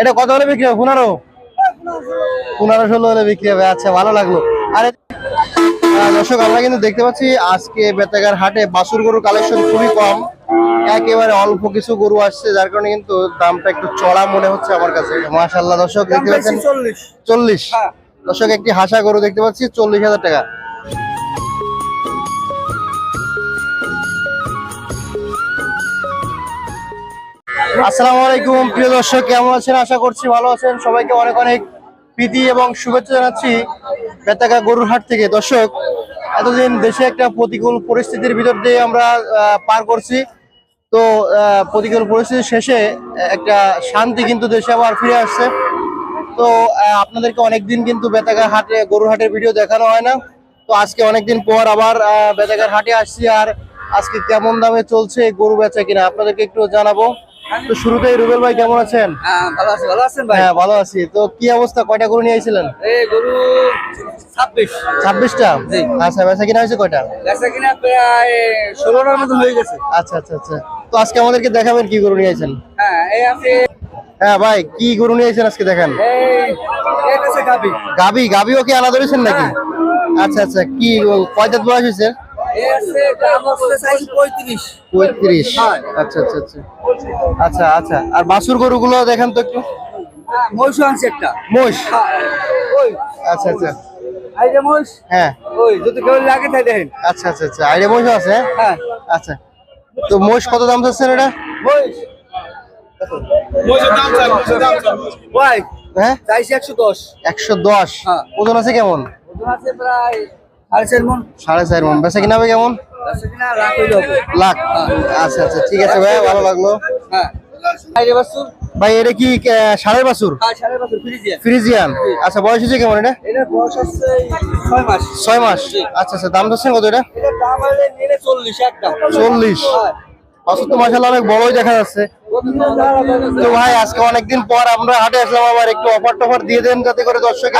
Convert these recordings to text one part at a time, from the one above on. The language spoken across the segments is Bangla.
এটা কত হলে বিক্রি হবে? পনেরো? পনেরো ষোলো হলে বিক্রি হবে। আচ্ছা ভালো লাগল। আরে দর্শক আমরা কিন্তু দেখতে পাচ্ছি আজকে বেতাগার হাটে বাসুর গরুর কালেকশন খুবই কম। একেবারে অল্প কিছু গরু আসছে যার কারণে কিন্তু দামটা একটু চড়া মনে হচ্ছে আমার কাছে। মাশাল্লাহ দর্শক দেখতে পাচ্ছেন? চল্লিশ। চল্লিশ। দর্শক একটি হাসা গরু দেখতে পাচ্ছি চল্লিশ হাজার টাকা। আসসালামু আলাইকুম প্রিয় দর্শক কেমন আছেন? আশা করছি ভালো আছেন। সবাইকে অনেক অনেক প্রীতি এবং শুভেচ্ছা জানাচ্ছি বেতাকা গরুর হাট থেকে। দর্শক এতদিন দেশে একটা প্রতিকূল পরিস্থিতির ভিতর দিয়ে আমরা পার করছি। তো প্রতিকূল পরিস্থিতির শেষে একটা শান্তি কিন্তু দেশে আবার ফিরে আসছে। তো আপনাদেরকে অনেকদিন কিন্তু বেতাগার হাটে গরুর হাটের ভিডিও দেখানো হয় না। তো আজকে অনেকদিন পর আবার আহ, বেতাগার হাটে আসছি। আর আজকে কেমন দামে চলছে গরু বেচা কিনা আপনাদেরকে একটু জানাব। তো শুরুতেই রুবেল ভাই কেমন আছেন? হ্যাঁ ভালো আছে ভালো আছেন ভাই? হ্যাঁ ভালো আছি। তো কি অবস্থা? কয়টা গরু নিয়ে আইছিলেন? এই গরু জি। আচ্ছা বেচা কিনা হয়েছে কয়টা? বেচা কিনা প্রায় ষোলোটার মতন হয়ে গেছে। আচ্ছা আচ্ছা আচ্ছা। তো আজকে আমাদেরকে দেখাবেন কি গরু নিয়ে আইছেন। হ্যাঁ এই আছে হ্যাঁ ভাই কি গরু নিয়ে আইছেন আজকে দেখেন? গাবি গাবি গাবিও কি আলাদা ধরেছেন নাকি? আচ্ছা আচ্ছা কি কয় দাঁত বয়স হয়েছে? পঁয়ত্রিশ। পঁয়ত্রিশ। হ্যাঁ। আচ্ছা আচ্ছা আচ্ছা। আচ্ছা আচ্ছা। আর বাছুর গরুগুলো দেখেন তো একটু। হ্যাঁ আনছে একটা। মোষ হ্যাঁ, ওই। আচ্ছা আচ্ছা। মহিষ? হ্যাঁ। ওই যদি কেউ লাগে তাই দেখেন। আচ্ছা আচ্ছা আচ্ছা। আছে? হ্যাঁ? হ্যাঁ আচ্ছা। তো মোষ কত দাম চাচ্ছেন এটা? মহিষ। হ্যাঁ? চাইছি একশো দশ। একশো দশ। হ্যাঁ। ওজন আছে কেমন? ওজন আছে প্রায় সাড়ে চার মন। সাড়ে বেচা কিনা হবে কেমন? লাখ আচ্ছা আচ্ছা ঠিক আছে ভাই ভালো লাগল। হ্যাঁ। ভাই এটা কি বাছুর? হ্যাঁ সাড়ে বাছুর ফ্রিজিয়ান। আচ্ছা বয়স হয়েছে কেমন এটা? ছয় মাস। আচ্ছা আচ্ছা দাম চাচ্ছেন কত এটা? চল্লিশ চল্লিশ। হ্যাঁ। বাছুর মাসাল্লাহ অনেক বড়ই দেখা যাচ্ছে। তো ভাই আজকে অনেকদিন পর আমরা হাটে আসলাম আবার একটু অফার টফার দিয়ে দেন যাতে করে দর্শক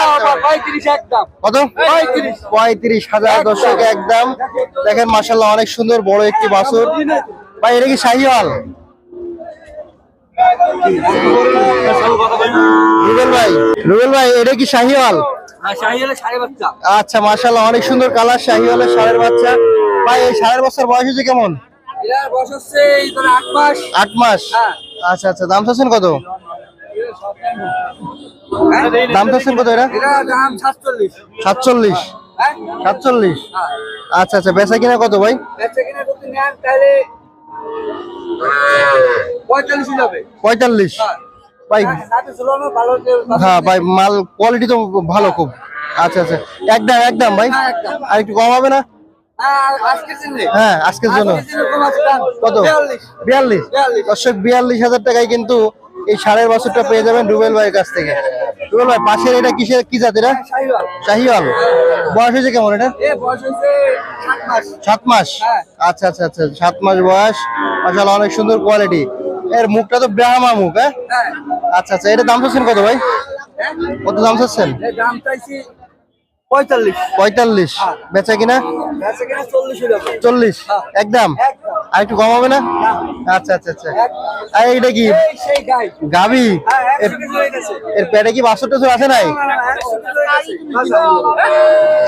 কত? পঁয়ত্রিশ। হাজার দর্শক একদম। দেখেন মাসাল্লাহ অনেক সুন্দর বড় একটি বাছুর। ভাই এটা কি শাহিওয়াল? রুবেল ভাই রুবেল ভাই এটা কি শাহিওয়াল? বাচ্চা। আচ্ছা মাসাল্লাহ অনেক সুন্দর কালার শাহিওয়ালের ষাঁড়ের বাচ্চা। ভাই এই ষাঁড়ের বছর বয়স হয়েছে কেমন? আট মাস। হ্যাঁ। আচ্ছা আচ্ছা দাম চাচ্ছেন কত? দাম চাচ্ছেন কত এটা সাতচল্লিশ। সাতচল্লিশ। হ্যাঁ। হ্যাঁ। আচ্ছা আচ্ছা বেচা কিনা কত ভাই? বেচা কিনা করতে নেন তাহলে পঁয়তাল্লিশ হ্যাঁ। ভাই সাথে ঝুলানো ভালো হ্যাঁ ভাই মাল কোয়ালিটি তো ভালো খুব। আচ্ছা আচ্ছা। একদম একদম ভাই। আর একটু কম হবে না? হ্যাঁ, আজকের জন্য। কত? বিয়াল্লিশ। দর্শক বিয়াল্লিশ হাজার টাকায় কিন্তু এই ষাঁড়ের বছরটা পেয়ে যাবেন রুবেল ভাইয়ের কাছ থেকে। রুবেল ভাই পাশের এটা কিসের কি জাত এটা? শাহিওয়াল। বয়স হয়েছে কেমন এটা? সাত মাস। হ্যাঁ। আচ্ছা আচ্ছা আচ্ছা সাত মাস বয়স। মাশাআল্লাহ অনেক সুন্দর কোয়ালিটি এর মুখটা তো ব্রাহ্মা মুখ হ্যাঁ? হ্যাঁ। আচ্ছা আচ্ছা এটা দাম চাচ্ছেন কত ভাই? হ্যাঁ? কত দাম চাচ্ছেন? দাম চাইছি পঁয়তাল্লিশ। পঁয়তাল্লিশ। হ্যাঁ। বেচা কিনা? চল্লিশ হ্যাঁ। একদম। আর একটু কম হবে না। আচ্ছা আচ্ছা আচ্ছা। আর এইটা কি? গাবি? হ্যাঁ, এর- পেটে কি বাছর টাছর আছে নাই?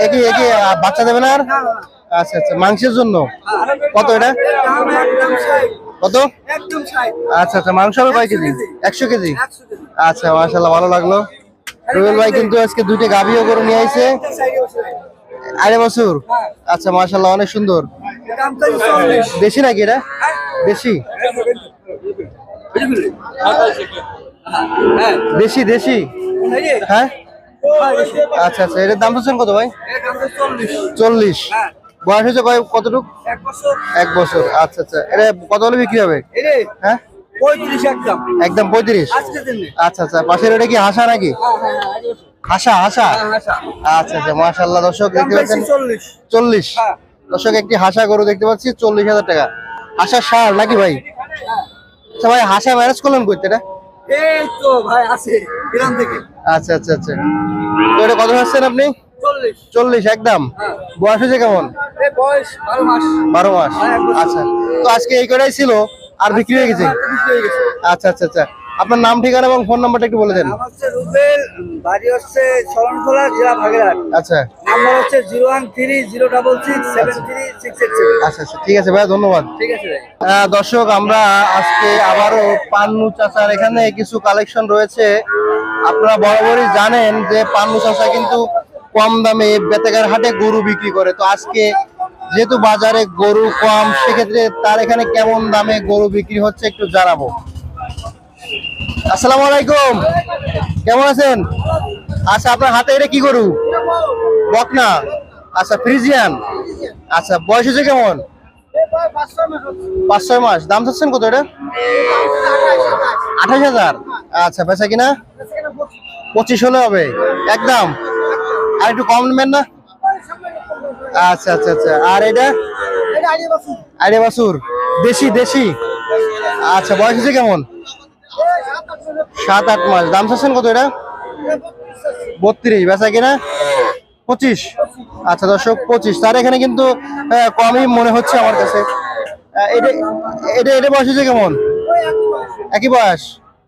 একই একই বাচ্চা দেবে না আর। আচ্ছা আচ্ছা। মাংসের জন্য? কত এটা। কত? আচ্ছা আচ্ছা। মাংস হবে কয় কেজি? কেজি। একশো কেজি। আচ্ছা মাশাল্লাহ ভালো লাগল। রুবেল ভাই কিন্তু আজকে দুইটা গাভিও করে নিয়ে আইছে। আরে বছর হ্যাঁ। আচ্ছা মাশাল্লাহ অনেক সুন্দর দেশি নাকি এটা দেশি হ্যাঁ। দেশি দেশি হ্যাঁ আচ্ছা আচ্ছা এটার দাম চাচ্ছেন কত ভাই চল্লিশ। বয়স হয়েছে কতটুক এক বছর। আচ্ছা আচ্ছা এটা কত হলে বিক্রি হবে হ্যাঁ একদম। একদম পঁয়ত্রিশ? দিনে। আচ্ছা আচ্ছা। পাশের এটা কি হাসা নাকি? হ্যাঁ, হ্যাঁ, হ্যাঁ। হাসা। হাসা আচ্ছা আচ্ছা মাশাল্লাহ দর্শক দেখতে পাচ্ছেন? চল্লিশ। চল্লিশ। হ্যাঁ। দর্শক একটি হাসা গরু দেখতে পাচ্ছি চল্লিশ হাজার টাকা। হাসা সার নাকি ভাই? আচ্ছা ভাই হাসা ম্যানেজ করলেন করতে এটা এই তো ভাই আছে গ্রাম থেকে। আচ্ছা আচ্ছা আচ্ছা। তো এটা কত আপনি? চল্লিশ। চল্লিশ একদম। বয়স হয়েছে কেমন? বয়স বারো মাস। আচ্ছা। তো আজকে এই কটাই ছিল? আর বিক্রি হয়ে গেছে। আচ্ছা আচ্ছা আচ্ছা। আপনার নাম ঠিকানা এবং ফোন নাম্বারটা একটু বলে দেন। আমার হচ্ছে রুবেল বাড়ি হচ্ছে শরণখোলা জেলা ভাগেরহাট। আচ্ছা। নাম্বার হচ্ছে আচ্ছা আচ্ছা। ঠিক আছে ভাইয়া ধন্যবাদ। ঠিক আছে ভাই। দর্শক আমরা আজকে আবারও পান্নু চাচার এখানে কিছু কালেকশন রয়েছে। আপনারা বরাবরই জানেন যে পান্নু চাচা কিন্তু কম দামে বেতেগার হাটে গরু বিক্রি করে। তো আজকে যেহেতু বাজারে গরু কম, সেক্ষেত্রে তার এখানে কেমন দামে গরু বিক্রি হচ্ছে একটু জানাব। আসসালামু আলাইকুম। কেমন আছেন? আচ্ছা আপনার হাতে এটা কি গরু? বকনা। আচ্ছা ফ্রিজিয়ান। আচ্ছা বয়স হচ্ছে কেমন? পাঁচ, ছয় মাস। দাম চাচ্ছেন কত এটা? আঠাশ হাজার। আচ্ছা বেচা কিনা? পঁচিশ হলে হবে। একদম। আর একটু কম নেবেন না? আচ্ছা আচ্ছা আচ্ছা। আর এটা? আরে বাসুর। দেশি দেশি? আচ্ছা বয়স হচ্ছে কেমন? সাত আট মাস। দাম চাচ্ছেন কত এটা? বত্রিশ। বেচা কিনা? পঁচিশ। আচ্ছা দর্শক পঁচিশ। তার এখানে কিন্তু কমই মনে হচ্ছে আমার কাছে। এটা এটা এটা বয়স হচ্ছে কেমন? একই বয়স।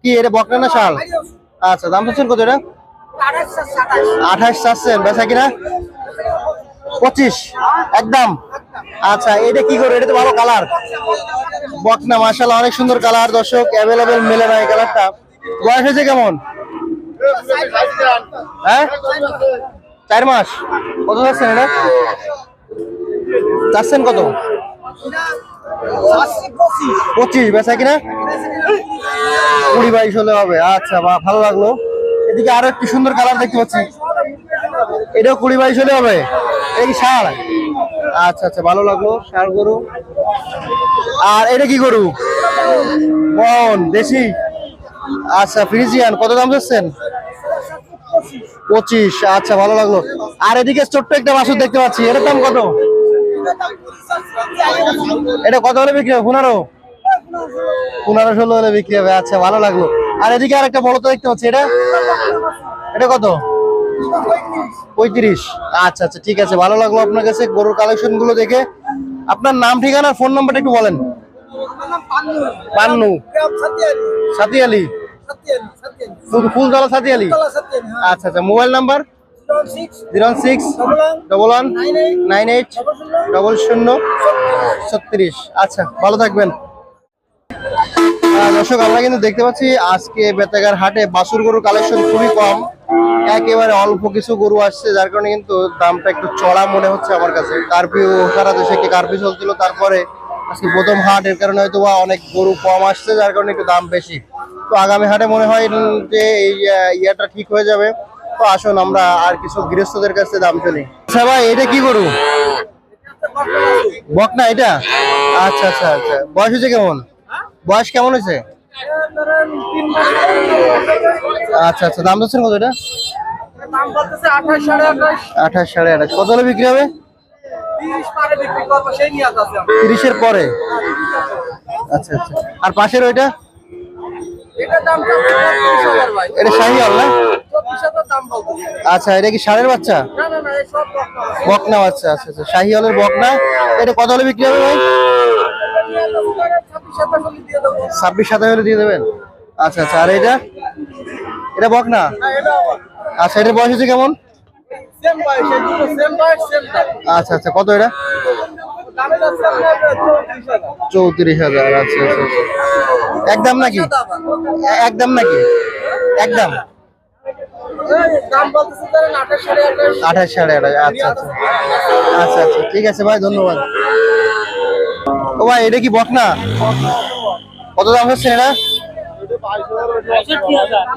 কি এটা বকনা না শাল? আচ্ছা দাম চাচ্ছেন কত এটা? আঠাশ চাচ্ছেন। বেচা কিনা? পঁচিশ। একদম। আচ্ছা এটা কি করে? এটা তো ভালো কালার বকনা মাশাল্লাহ অনেক সুন্দর কালার দর্শক অ্যাভেলেবেল মেলে না এই কালারটা বয়স হয়েছে কেমন? হ্যাঁ? চার মাস। কত চাচ্ছেন এটা? চাচ্ছেন কত? পঁচিশ। বেচা কিনা? কুড়ি বাইশ হলে হবে। আচ্ছা বা, ভালো লাগল। এদিকে আরও একটি সুন্দর কালার দেখতে পাচ্ছি। এটাও কুড়ি বাইশ হলে হবে। এই সার আচ্ছা আচ্ছা ভালো লাগল সার গরু। আর এটা কি গরু? বন, দেশি? আচ্ছা ফ্রিজিয়ান, কত দাম চাচ্ছেন? পঁচিশ আচ্ছা ভালো লাগল। আর এদিকে ছোট্ট একটা বাছুর দেখতে পাচ্ছি, এটার দাম কত? এটা কত হলে বিক্রি হবে? পনেরো? পনেরো ষোলো হলে বিক্রি হবে আচ্ছা ভালো লাগল। আর এদিকে আর একটা বড় তো দেখতে পাচ্ছি, এটা? এটা কত? পঁয়ত্রিশ। আচ্ছা আচ্ছা ঠিক আছে। ভালো লাগল আপনার কাছে গরুর কালেকশনগুলো দেখে। আপনার নাম ঠিকানা ফোন নাম্বারটা একটু বলেন। পান্নু। সাথী আলী ফুল- ফুলতলা সাথী আলী আচ্ছা আচ্ছা mobile number? Zero six. Double one. Nine eight. Double শূন্য। ছত্রিশ। আচ্ছা ভালো থাকবেন। দর্শক আমরা কিন্তু দেখতে পাচ্ছি আজকে বেতাগার হাটে বাসুর গরুর কালেকশন খুবই কম। একেবারে অল্প কিছু গরু আসছে, যার কারণে কিন্তু দামটা একটু চড়া মনে হচ্ছে আমার কাছে। কারফিউ সারা দেশে একটি কারফিউ চলছিল, তারপরে আজকে প্রথম হাট এর কারণে হয়তো বা অনেক গরু কম আসছে, যার কারণে একটু দাম বেশি। তো আগামী হাটে মনে হয় যে এই ইয়েটা ঠিক হয়ে যাবে। তো আসুন আমরা আর কিছু গৃহস্থদের কাছে দাম চলি আচ্ছা ভাই, এটা কি গরু? বক না এটা? আচ্ছা আচ্ছা আচ্ছা। বয়স হয়েছে কেমন? বয়স কেমন হয়েছে? আচ্ছা আচ্ছা। দাম দিচ্ছেন কত এটা? আঠাশ সাড়ে আঠাশ। কত হলে বিক্রি হবে? তিরিশের পরে? আচ্ছা আচ্ছা। আর পাশের ওইটা? এটা শাহি না? আচ্ছা এটা কি ষাঁড়ের বাচ্চা? বকনা বাচ্চা। আচ্ছা আচ্ছা। শাহি হলের বকনা। এটা কত হলে বিক্রি হবে ভাই? ছাব্বিশ সাতাশ হলে দিয়ে দেবেন? আচ্ছা আচ্ছা। আর এটা? এটা বকনা। আচ্ছা এটার বয়স হচ্ছে কেমন? আচ্ছা আচ্ছা কত এটা? চৌত্রিশ হাজার। আচ্ছা আচ্ছা আচ্ছা। একদম নাকি? এ- একদম নাকি? একদম আঠাশ সাড়ে আঠাশ। আচ্ছা আচ্ছা। আচ্ছা আচ্ছা ঠিক আছে ভাই ধন্যবাদ। ও ভাই এটা কি বকনা? কত দাম হচ্ছে এটা?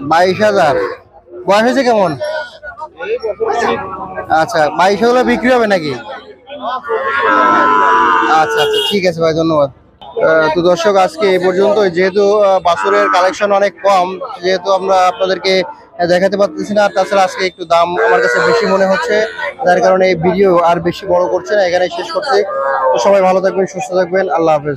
বাইশ হাজার। বয়স হয়েছে কেমন? আচ্ছা বাইশ হলে বিক্রি হবে নাকি? আচ্ছা আচ্ছা ঠিক আছে ভাই, ধন্যবাদ। তো দর্শক, আজকে এই পর্যন্ত যেহেতু বাছুরের কালেকশন অনেক কম, যেহেতু আমরা আপনাদেরকে দেখাতে পারতেছি না, তাছাড়া আজকে একটু দাম আমার কাছে বেশি মনে হচ্ছে। যার কারণে এই ভিডিও আর বেশি বড় করছে না এখানে শেষ করতে তো সবাই ভালো থাকবেন, সুস্থ থাকবেন। আল্লাহ হাফেজ।